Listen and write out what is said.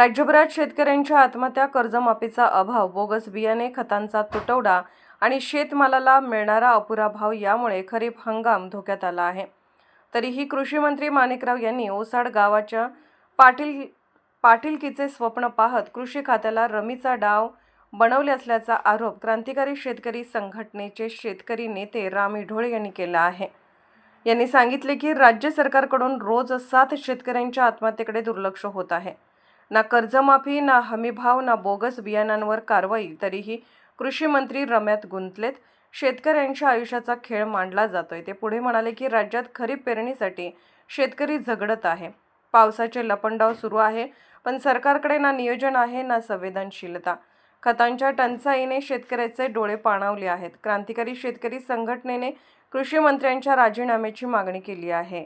राज्यभरात शेतकऱ्यांच्या आत्महत्या कर्जमाफीचा अभाव बोगस बियाणे खतांचा तुटवडा आणि शेतमालाला मिळणारा अपुरा भाव यामुळे खरीप हंगाम धोक्यात आला आहे. तरीही कृषी मंत्री माणिकराव यांनी ओसाड गावाच्या पाटील पाटीलकीचे स्वप्न पाहत कृषी खात्याला रमीचा डाव बनवले असल्याचा आरोप क्रांतिकारी शेतकरी संघटनेचे शेतकरी नेते रामी ढोळे यांनी केला आहे. यांनी सांगितले की राज्य सरकारकडून रोज सात शेतकऱ्यांच्या आत्महत्येकडे दुर्लक्ष होत आहे. ना कर्जमाफी ना हमीभाव ना बोगस बियाणांवर कारवाई तरीही कृषी मंत्री रम्यात गुंतलेत. शेतकऱ्यांच्या आयुष्याचा खेळ मांडला जातोय. ते पुढे म्हणाले की राज्यात खरीप पेरणीसाठी शेतकरी झगडत आहे. पावसाचे लपंडाव सुरू आहे पण सरकारकडे ना नियोजन आहे ना संवेदनशीलता. खतांच्या टंचाईने शेतकऱ्याचे डोळे पाणावले आहेत. क्रांतिकारी शेतकरी संघटनेने कृषी मंत्र्यांच्या राजीनाम्याची मागणी केली आहे.